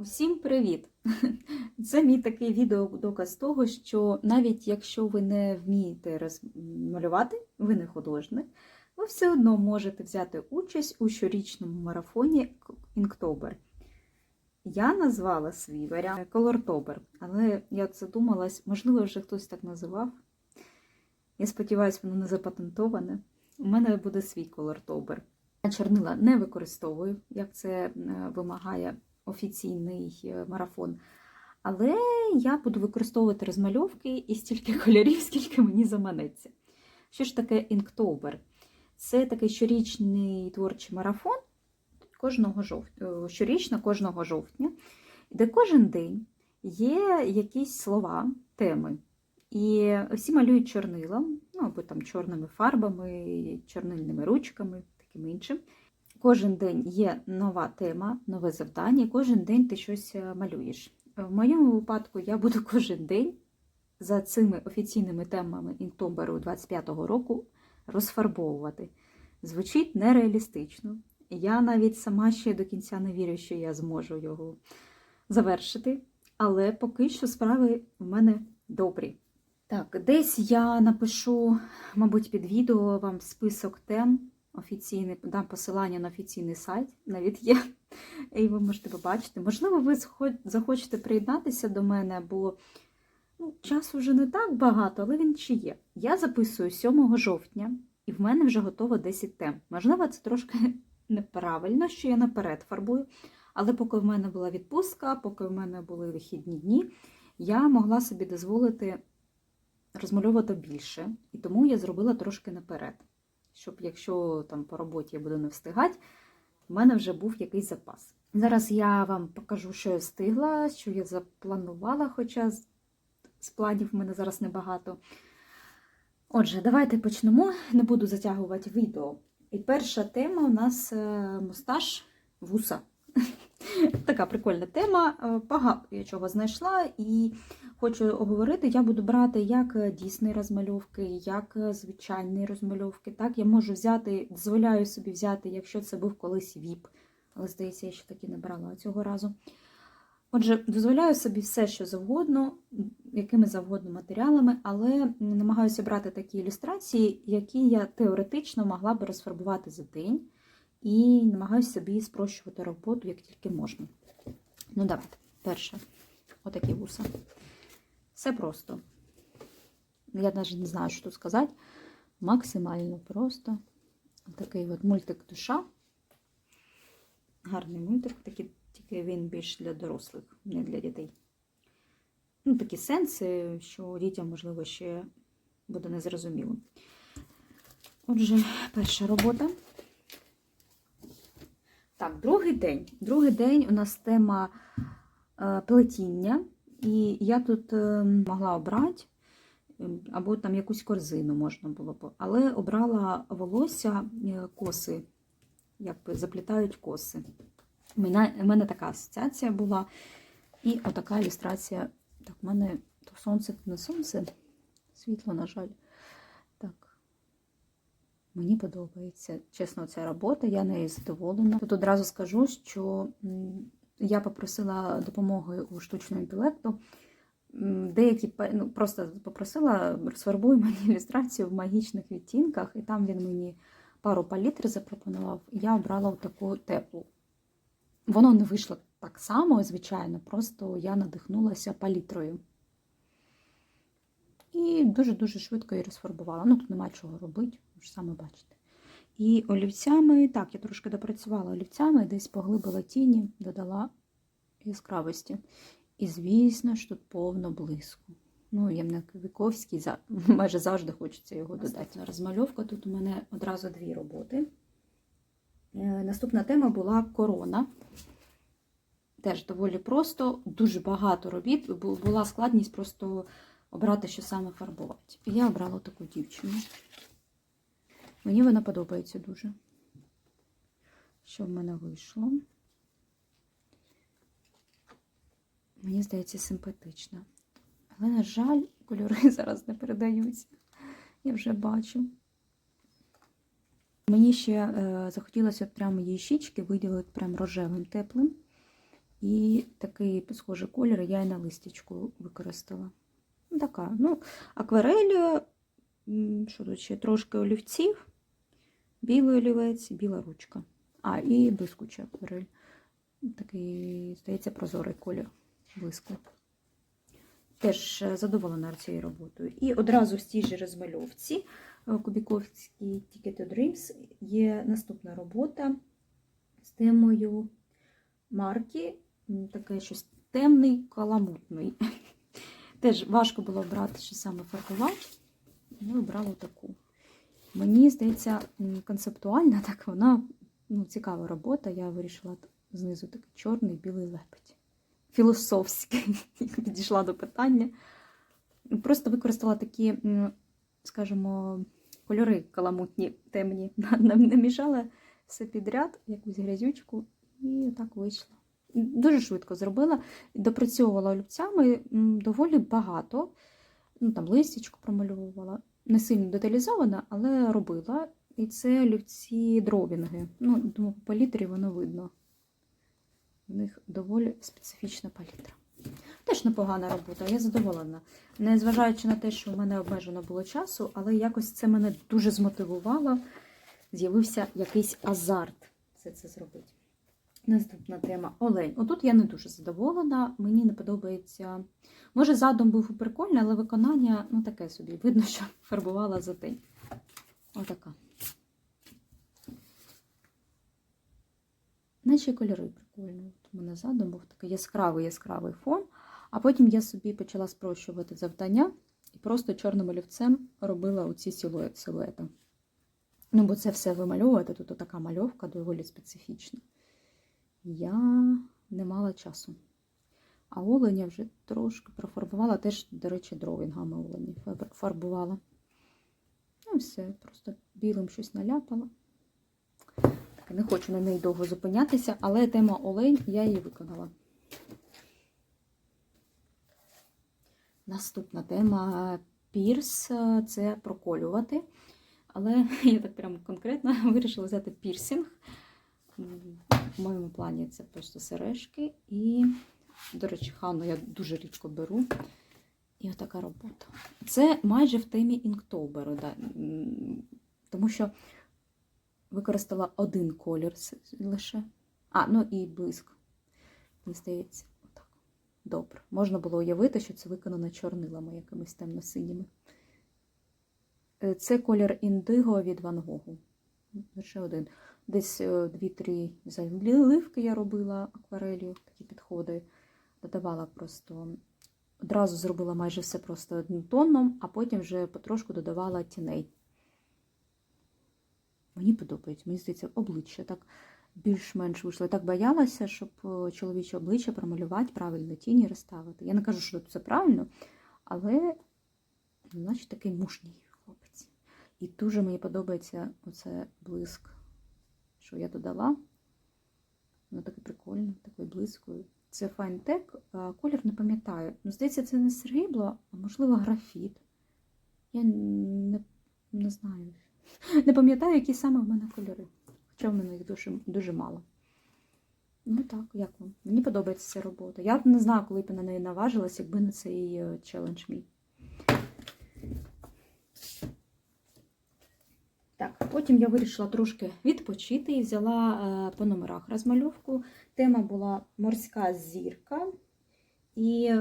Усім привіт! Це мій такий відеодоказ того, що навіть якщо ви не вмієте розмалювати, ви не художник, ви все одно можете взяти участь у щорічному марафоні Inktober. Я назвала свій варіант Колортобер, але я задумалась, можливо, вже хтось так називав. Я сподіваюся, воно не запатентоване. У мене буде свій колортобер. Я чорнила не використовую, як це е, вимагає офіційний е, марафон. Але я буду використовувати розмальовки і стільки кольорів, скільки мені заманеться. Що ж таке Inktober? Це такий щорічний творчий марафон кожного жовтня, щорічно кожного жовтня, де кожен день є якісь слова, теми. І всі малюють чорнилом, ну або там чорними фарбами, чорнильними ручками, таким іншим. Кожен день є нова тема, нове завдання, і кожен день ти щось е, малюєш. В моєму випадку я буду кожен день за цими офіційними темами Інктоберу 25-го року розфарбовувати. Звучить нереалістично. Я навіть сама ще до кінця не вірю, що я зможу його завершити. Але поки що справи в мене добрі. Так, десь я напишу, мабуть, під відео вам список тем офіційний, дам посилання на офіційний сайт, навіть є, і ви можете побачити. Можливо, ви захочете приєднатися до мене, бо ну, часу вже не так багато, але він ще є. Я записую 7 жовтня, і в мене вже готово 10 тем. Можливо, це трошки неправильно, що я наперед фарбую, але поки в мене була відпустка, поки в мене були вихідні дні, я могла собі дозволити розмальовувати більше, і тому я зробила трошки наперед щоб якщо там по роботі я буду не встигати, в мене вже був якийсь запас. Зараз я вам покажу, що я встигла, що я запланувала, хоча з планів в мене зараз небагато. Отже, давайте почнемо, не буду затягувати відео. І перша тема у нас е, мусташ вуса. Така прикольна тема. Е, багато я чого знайшла, і хочу оговорити, я буду брати як дійсні розмальовки, як звичайні розмальовки. Так, Я можу взяти, дозволяю собі взяти, якщо це був колись ВІП, але, здається, я ще таки не брала цього разу. Отже, дозволяю собі все, що завгодно, якими завгодно матеріалами, але намагаюся брати такі ілюстрації, які я теоретично могла би розфарбувати за день, і намагаюся собі спрощувати роботу, як тільки можна. Ну, давайте, перше, отакі вуса. Все просто. Я навіть не знаю, що тут сказати. Максимально просто. Такий от мультик душа. Гарний мультик, такий, тільки він більш для дорослих, не для дітей. Ну, Такі сенси, що дітям, можливо, ще буде незрозуміло. Отже, перша робота. Так, другий день. Другий день у нас тема е, плетіння. І я тут е, могла обрати, ем, або там якусь корзину можна було б, але обрала волосся е, коси, якби заплітають коси. У мене, у мене така асоціація була. І отака ілюстрація. Так, в мене то сонце, то не сонце, світло, на жаль. Так. Мені подобається, чесно, ця робота, я нею задоволена. Тут одразу скажу, що я попросила допомоги у штучного інтелекту. Деякі ну, просто попросила, розфарбуй мені ілюстрацію в магічних відтінках, і там він мені пару палітр запропонував, я обрала таку теплу. Воно не вийшло так само, звичайно, просто я надихнулася палітрою. І дуже-дуже швидко її розфарбувала. Ну, тут нема чого робити, ви ж саме бачите. І олівцями, так, я трошки допрацювала олівцями, десь поглибила тіні, додала яскравості. І, звісно ж, тут повно блиску. Ну, Ємник Віковський, майже завжди хочеться його додати. Розмальовка тут у мене одразу дві роботи. Е, наступна тема була корона. Теж доволі просто, дуже багато робіт. Була складність просто обрати, що саме фарбувати. І я обрала таку дівчину. Мені вона подобається дуже. Що в мене вийшло? Мені здається, симпатична. Але, на жаль, кольори зараз не передаються. Я вже бачу. Мені ще е, захотілося прямо її щічки виділити прям рожевим теплим. І такий схожий колір я і на листячку використала. Така, ну, акварель, що тут ще трошки олівців, білий олівець, біла ручка. А, і блискуча акварель. Такий, здається, прозорий колір блиску. Теж е, задоволена цією роботою. І одразу в цій же розмальовці е, Кубіковській Ticket to Dreams є наступна робота з темою марки, таке щось темний, каламутний. Теж важко було обрати, що саме фарбувати. Ми обрала таку. Мені здається, концептуальна, так вона ну, цікава робота. Я вирішила знизу такий чорний білий лебедь. Філософський, підійшла до питання. Просто використала такі, скажімо, кольори каламутні, темні. Намішала все підряд, якусь грязючку, і так вийшло. Дуже швидко зробила. Допрацьовувала олівцями доволі багато. Ну, там листячку промальовувала. Не сильно деталізована, але робила. І це олівці дровінги. Ну, думаю, по палітрі воно видно. У них доволі специфічна палітра. Теж непогана робота, я задоволена. Незважаючи на те, що в мене обмежено було часу, але якось це мене дуже змотивувало. З'явився якийсь азарт все це зробити. Наступна тема олень. Отут я не дуже задоволена, мені не подобається. Може, задум був прикольний, але виконання ну таке собі. Видно, що фарбувала за день. Отака. Наче кольори прикольні. У мене задум був такий яскравий яскравий фон. А потім я собі почала спрощувати завдання і просто чорним олівцем робила оці силует, силуети. Ну, бо це все вимальовувати, тут така мальовка доволі специфічна. Я не мала часу. А оленя вже трошки профарбувала, теж, до речі, дровінгами олені фарбувала. Ну, все, просто білим щось наляпала. Так, не хочу на неї довго зупинятися, але тема олень я її виконала. Наступна тема пірс це проколювати. Але я так прямо конкретно вирішила взяти пірсинг. В моєму плані це просто сережки. І, до речі, хану я дуже рідко беру. І отака робота. Це майже в темі інктоберу, да. Тому що використала один колір лише. А, ну і блиск. Мені здається, отак. Добре. Можна було уявити, що це виконано чорнилами якимись темно-синіми. Е, Це колір індиго від Ван Гогу. Лише один. Десь е, дві-три заливки я робила акварелью, такі підходи. Додавала просто. Одразу зробила майже все просто одним тоном, а потім вже потрошку додавала тіней. Мені подобається, мені здається, обличчя так більш-менш вийшло. Я так боялася, щоб е, чоловіче обличчя промалювати, правильно тіні розставити. Я не кажу, що це правильно, але, ну, значить, такий мужній хлопець. І дуже мені подобається оце блиск, що я додала. Воно таке прикольне, такий блискою. Це а колір не пам'ятаю. Ну, здається, це не срібло, а можливо графіт. Я не, не знаю. Не пам'ятаю, які саме в мене кольори. Хоча в мене їх дуже, дуже мало. Ну так, як вам? Мені подобається ця робота. Я не знаю, коли б я на неї наважилась, якби не цей челендж мій. Так, потім я вирішила трошки відпочити і взяла е, по номерах розмальовку. Тема була морська зірка. І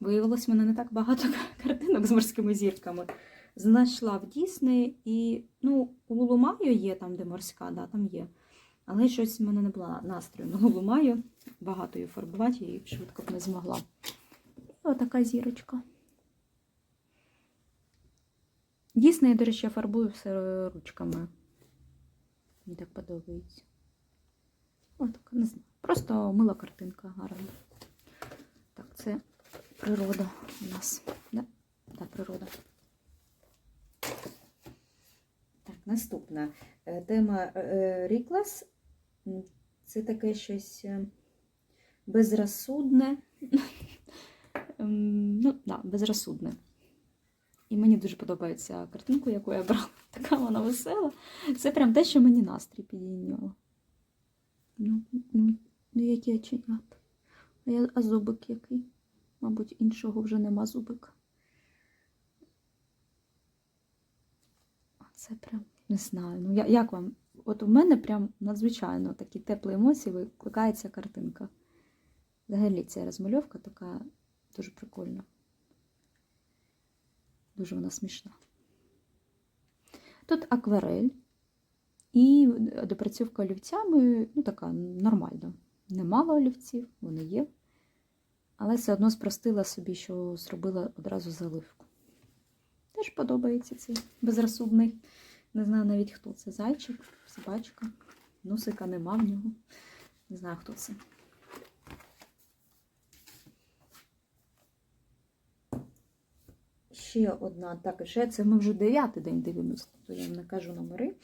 виявилось, в мене не так багато картинок з морськими зірками. Знайшла в Дісней і, ну, у Лулумаю є там, де морська, да, там є. Але щось в мене не було настрою на Лулумаю. Багато її фарбувати, її швидко б не змогла. І отака зірочка. Дійсно, я, до речі, фарбую все ручками. Мені так подобається. Отак, не знаю. Просто мила картинка гарна. Так, це природа у нас. Да? Так, природа. Так, наступна Е, тема е, Ріклас. Це таке щось е, безрозсудне. Ну, да, безрозсудне. І мені дуже подобається картинку, яку я брала. Така вона весела. Це прям те, що мені настрій підійняло. Ну, ну, ну які оченята. А я- А зубик який? Мабуть, іншого вже нема зубика. Це прям не знаю. Ну, я, як вам? От у мене прям надзвичайно такі теплі емоції викликає ця картинка. Взагалі ця розмальовка така дуже прикольна. Дуже вона смішна. Тут акварель і допрацьовка олівцями, ну така нормальна. Немало олівців, вони є. Але все одно спростила собі, що зробила одразу заливку. Теж подобається цей безрозсудний. Не знаю навіть хто це. Зайчик, собачка. Носика нема в нього. Не знаю, хто це. Ще одна, так, ще це ми вже дев'ятий день дивимося, то я вам не кажу номери.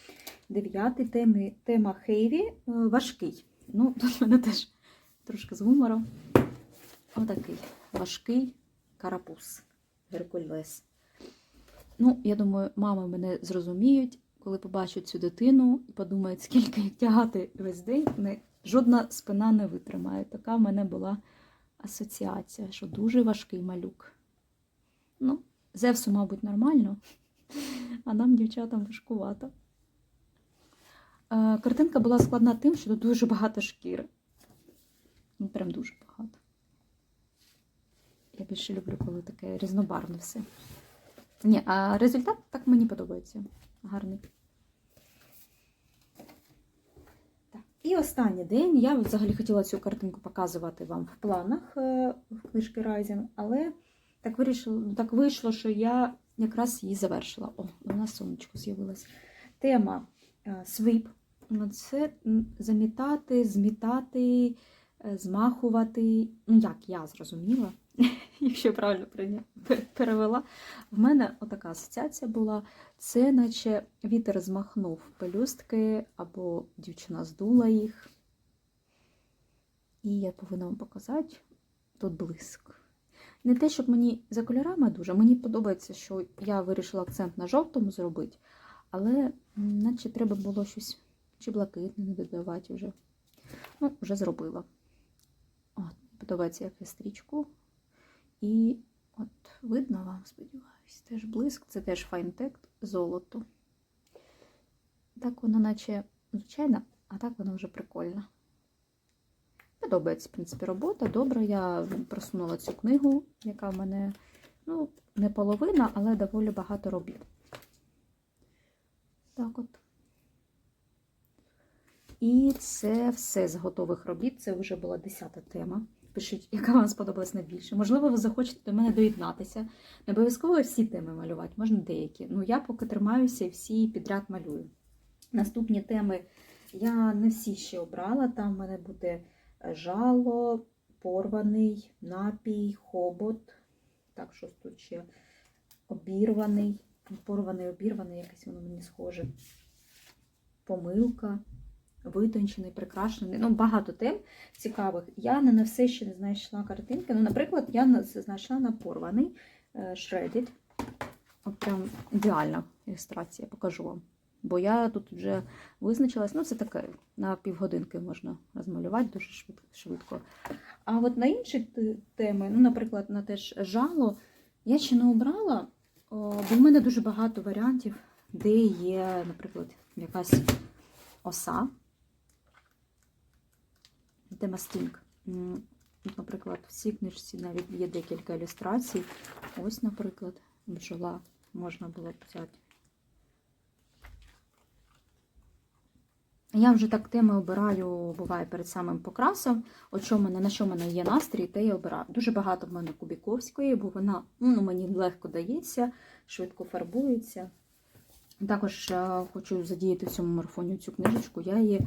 Дев'ятий теми, тема Хейві е, важкий. Ну, тут мене теж трошки з гумором. Отакий важкий карапуз. Геркульвес. Ну, я думаю, мами мене зрозуміють, коли побачать цю дитину і подумають, скільки тягати весь день, не, жодна спина не витримає. Така в мене була асоціація, що дуже важкий малюк. Ну, Зевсу, мабуть, нормально, а нам, дівчатам, важкувато. Е, Картинка була складна тим, що тут дуже багато шкіри. Ну, прям дуже багато. Я більше люблю, коли таке різнобарвне все. Ні, а результат так мені подобається. Гарний. Так. І останній день. Я взагалі хотіла цю картинку показувати вам в планах е, в книжки Райзен, але так вирішило, так вийшло, що я якраз її завершила. О, у нас сонечко з'явилось. Тема е, свип. Це замітати, змітати, е, змахувати. Ну, як я зрозуміла, якщо я правильно перевела. В мене отака асоціація була. Це наче вітер змахнув пелюстки, або дівчина здула їх. І я повинна вам показати тут блиск. Не те, щоб мені за кольорами дуже, мені подобається, що я вирішила акцент на жовтому зробити, але наче треба було щось чи блакитне додавати вже. Ну, вже зробила. От, подобається, як я стрічку. І от видно вам, сподіваюсь, теж блиск, це теж файнтек золото. Так воно наче звичайно, а так воно вже прикольно. Подобається, в принципі, робота. Добре, я просунула цю книгу, яка в мене, ну, не половина, але доволі багато робіт. Так от. І це все з готових робіт. Це вже була десята тема. Пишіть, яка вам сподобалась найбільше. Можливо, ви захочете до мене доєднатися. Не обов'язково всі теми малювати, можна деякі. Ну, я поки тримаюся і всі підряд малюю. Наступні теми я не всі ще обрала. Там в мене буде жало, порваний, напій, хобот. Так, щось тут обірваний. Порваний, обірваний, якесь воно мені схоже. Помилка, витончений, прикрашений. Ну, багато тем цікавих. Я не на все ще не знайшла картинки. Ну, наприклад, я знайшла на порваний е. От прям ідеальна ілюстрація, покажу вам. Бо я тут вже визначилась, ну це таке, на півгодинки можна розмалювати дуже швидко. А от на інші теми, ну, наприклад, на теж жало, я ще не обрала, бо в мене дуже багато варіантів, де є, наприклад, якась оса. Тема стінг. Наприклад, в цій книжці навіть є декілька ілюстрацій. Ось, наприклад, бджола можна було взяти. Я вже так теми обираю, буває перед самим покрасом. От що мене, на що в мене є настрій, те я обираю. Дуже багато в мене Кубіковської, бо вона ну, мені легко дається, швидко фарбується. Також е, хочу задіяти в цьому марафоні цю книжечку. Я її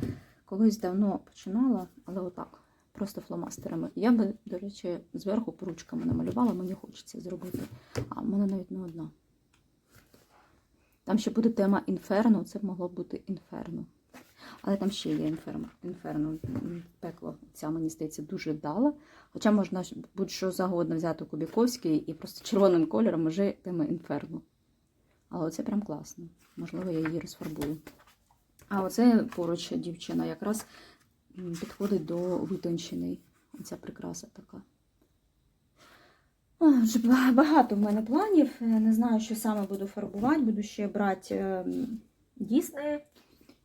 колись давно починала, але отак, просто фломастерами. Я би, до речі, зверху поручками намалювала, мені хочеться зробити. А в мене навіть не одна. Там ще буде тема інферно, це могло бути інферно. Але там ще є інферно. інферно. Пекло, ця, мені здається, дуже вдала. Хоча можна будь-що загодно взяти Кубіковський і просто червоним кольором вже тема інферно. Але оце прям класно. Можливо, я її розфарбую. А оце поруч дівчина якраз підходить до витончений. Ця прикраса така. Багато в мене планів. Не знаю, що саме буду фарбувати. Буду ще брати ем, Діснеї.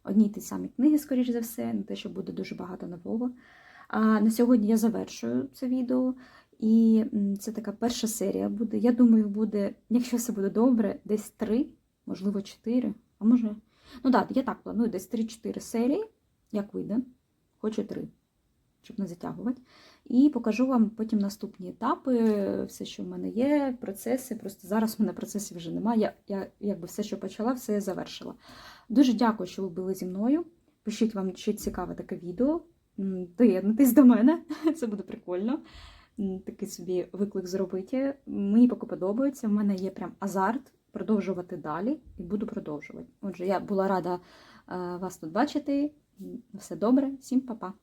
Одні ті самі книги, скоріш за все, не те, що буде дуже багато нового. А на сьогодні я завершую це відео. І це така перша серія буде. Я думаю, буде, якщо все буде добре, десь три, можливо, чотири. А може. Ну так, я так планую, десь 3-4 серії, як вийде. Хочу три, щоб не затягувати. І покажу вам потім наступні етапи, все, що в мене є, процеси. Просто зараз в мене процесів вже немає. Я, я якби все, що почала, все завершила. Дуже дякую, що ви були зі мною. Пишіть вам, чи цікаве таке відео. М, Доєднуйтесь до мене, це буде прикольно. Такий собі виклик зробити. Мені поки подобається. В мене є прям азарт продовжувати далі і буду продовжувати. Отже, я була рада е, вас тут бачити. Все добре, всім па-па.